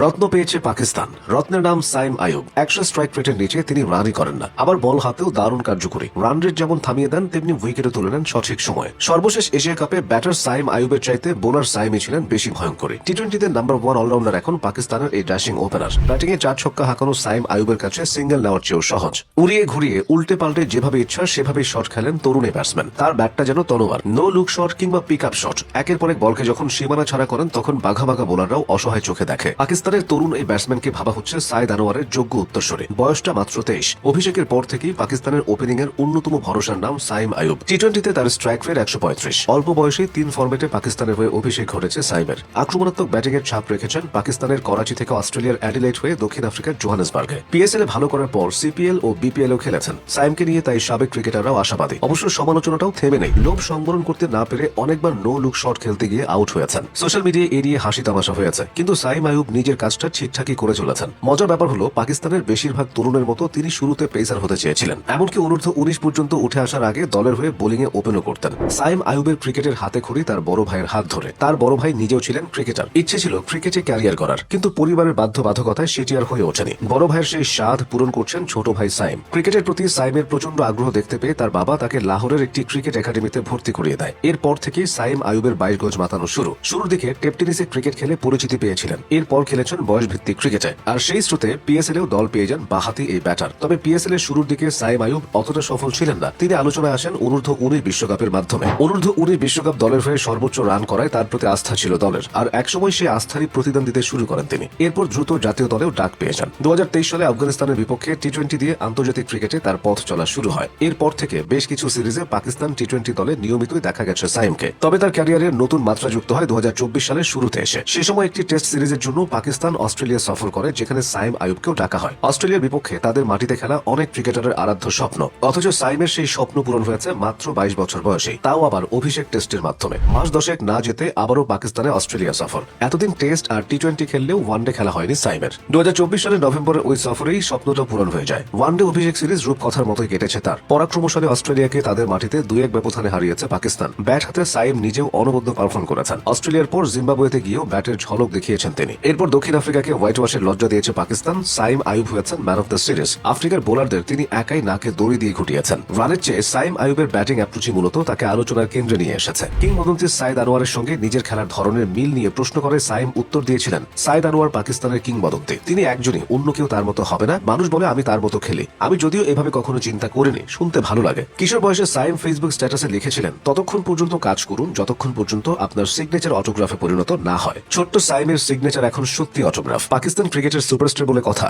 রত্ন পেয়েছে পাকিস্তান। রত্নের নাম সাইম আয়ুব একশো স্ট্রাইক রেটের নিচে তিনি রানই করেন না। আবার বল হাতেও দারুণ কার্যকরী। রান রেট যেমন থামিয়ে দেন, তেমনি উইকেটে তুলে নেন সঠিক সময়ে। সর্বশেষ এশিয়া কাপে ব্যাটার সাইম আয়ুবের চাইতে বোলার সাইমই ছিলেন বেশি ভয়ঙ্করী। টি টোয়েন্টিতে নাম্বার ওয়ান অলরাউন্ডার এখন পাকিস্তানের এই ড্যাশিং ওপেনার ব্যাটিং এ চার ছক্কা হাঁকানো সাইম আয়ুবের কাছে সিঙ্গেল নেওয়ার চেয়েও সহজ। উড়িয়ে ঘুরিয়ে উল্টে পাল্টে যেভাবে ইচ্ছা সেভাবে শট খেলেন তরুণ ব্যাটসম্যান তার ব্যাটটা যেন তলোয়ার। নো লুক শট কিংবা পিক আপ শট একের পর এক বলকে যখন সীমানা ছাড়া করেন, তখন বাঘা বাঘা বোলাররাও অসহায় চোখে দেখে। পাকিস্তানের তরুণ এই ব্যাটসম্যানকে ভাবা হচ্ছে সাইদ আনোয়ারের যোগ্য উত্তরসূরি। বয়সটা মাত্র তেইশ। অভিষেকের পর থেকেই পাকিস্তানের ওপেনিং এর অন্যতম ভরসার নাম সাইম আয়ুব। টি টোয়েন্টিতে তার স্ট্রাইক রেট একশো পঁয়ত্রিশ। অল্প বয়সে তিন ফর্মেটে পাকিস্তানের হয়ে অভিষেক ঘটেছে সাইমের। আক্রমণাত্মক ব্যাটিং এর ছাপ রেখেছেন পাকিস্তানের করাচি থেকে অস্ট্রেলিয়ার অ্যাডিলাইট হয়ে দক্ষিণ আফ্রিকার জোহানেসবার্গে। পিএসএল এ ভালো করার পর সিপিএল ও বিপিএল ও খেলেছেন। সাইমকে নিয়ে তাই সাবেক ক্রিকেটাররাও আশাবাদী। অবশ্য সমালোচনাটাও থেমে নেই। লোভ সংবরণ করতে না পেরে অনেকবার নো লুক শট খেলতে গিয়ে আউট হয়েছেন। সোশ্যাল মিডিয়ায় এ নিয়ে হাসি তামাশা হয়েছে। কিন্তু সাইম আয়ুব নিজের কাজটা ঠিকঠাকই করে চলেছেন। মজার ব্যাপার হলো, পাকিস্তানের বেশিরভাগ তরুণের মতো তিনি শুরুতে পেসার হতে চেয়েছিলেন। এমনকি অনূর্ধ্ব উনিশ পর্যন্ত উঠে আসার আগে দলের হয়ে বোলিং এ ওপেনও করতেন। সাইম আয়ুবের ক্রিকেটের হাতে খড়ি তার বড় ভাইয়ের হাত ধরে। তার বড় ভাই নিজেও ছিলেন ক্রিকেটার। ইচ্ছে ছিল ক্রিকেটে ক্যারিয়ার করার কিন্তু পরিবারের বাধ্যবাধকতায় সেটি আর হয়ে ওঠেনি। বড় ভাইয়ের সেই স্বাদ পূরণ করছেন ছোট ভাই সাইম। ক্রিকেটের প্রতি সাইমের প্রচণ্ড আগ্রহ দেখতে পেয়ে তার বাবা তাকে লাহোরের একটি ক্রিকেট একাডেমিতে ভর্তি করিয়ে দেয়। এরপর থেকেই সাইম আয়ুবের বাইশ গজ মাতানো শুরু। শুরুর দিকে টেপ টেনিসে ক্রিকেট খেলে পরিচিতি পেয়েছিলেন। এরপর খেলেছেন বয়স ভিত্তিক ক্রিকেটে। আর সেই স্রোতে পিএসএল এও দল পেয়ে যান বাহাতি এই ব্যাটার। তবে পিএসএল এর শুরুর দিকে সাইম আয়ুব অতটা সফল ছিলেন না। তিনি আলোচনায় আসেন অনূর্ধ্ব উনিশ বিশ্বকাপের মাধ্যমে। অনূর্ধ্ব উনিশ বিশ্বকাপ দলের হয়ে সর্বোচ্চ রান করায় তার প্রতি আস্থা ছিল দলের। আর একসময় সেই আস্থারই প্রতিদান দিতে শুরু করেন তিনি। এরপর দ্রুত জাতীয় দলেও ডাক পেয়ে যান। দুহাজার তেইশ সালে আফগানিস্তানের বিপক্ষে টি টোয়েন্টি দিয়ে আন্তর্জাতিক ক্রিকেটে তার পথ চলা শুরু হয়। এরপর থেকে বেশ কিছু সিরিজে পাকিস্তান টি টোয়েন্টি দলে নিয়মিতই দেখা গেছে সাইমকে তবে তার ক্যারিয়ারের নতুন মাত্রা যুক্ত হয় দু সালের শুরুতে এসে। সে সময় একটি টেস্ট সিরিজের জন্য পাকিস্তান অস্ট্রেলিয়া সফর করে, যেখানে সাইম আয়ুবকেও ডাকা হয়। অস্ট্রেলিয়ার বিপক্ষে তাদের মাটিতে খেলা অনেক ক্রিকেটারের আরাধ্য স্বপ্ন। অথচ সাইমের সেই স্বপ্ন পূরণ হয়েছে মাত্র বাইশ বছর বয়সে। তাও আবার অভিষেক টেস্টের মাধ্যমে। মাস দশেক না যেতে আবারও পাকিস্তানে অস্ট্রেলিয়া সফর। এতদিন টেস্ট আর টি টোয়েন্টি খেললেও ওয়ানডে খেলা হয়নি সাইমের। দু সালের নভেম্বরের ওই সফরেই স্বপ্নটা পূরণ হয়ে যায়। ওয়ানডে অভিষেক সিরিজ রূপকথার মতোই কেটেছে তার। পরাক্রমশালী অস্ট্রেলিয়াকে তাদের মাটিতে দুই এক ব্যবধানে হারিয়েছে পাকিস্তান। ব্যাট হাতে সাইম নিজেও অনবদ্য পারফর্ম করেছেন। অস্ট্রেলিয়ার পর জিম্বাবুয়েতে গিয়েও ব্যাটের ঝলক দেখিয়েছেন তিনি। এরপর দক্ষিণ আফ্রিকাকে হোয়াইট ওয়াশের লজ্জা দিয়েছে পাকিস্তান, সাইম আয়ুব হয়েছেন ম্যান অফ দ্য সিরিজ। আফ্রিকার বোলারদের তিনি একাই নাকে দড়ি দিয়ে ঘুটিয়েছেন। রানের চেয়ে সাইম আয়ুবের ব্যাটিং অ্যাপ্রোচই মূলত তাকে আলোচনার কেন্দ্রে নিয়ে এসেছে। কিংবদন্তি সাইদ আনোয়ারের সঙ্গে নিজের খেলার ধরনের মিল নিয়ে প্রশ্ন করে সাইম উত্তর দিয়েছিলেন, সাইদ আনোয়ার পাকিস্তানের কিংবদন্তি। তিনি একজনই, অন্য কেউ তার মতো হবে না। মানুষ বলে, আমি তার মতো খেলি। আমি যদিও এভাবে কখনো চিন্তা করিনি। শুনতে ভালো লাগে। কিশোর বয়সে সাইম ফেসবুক স্ট্যাটাসে লিখেছিলেন, ততক্ষণ পর্যন্ত কাজ করুন, যতক্ষণ পর্যন্ত আপনার সিগনেচার অটোগ্রাফে পরিণত না হয়। ছোট্ট সাইমের সিগনেচার এখন সত্যি অটোগ্রাফ। পাকিস্তান ক্রিকেটের সুপারস্টার বলে কথা।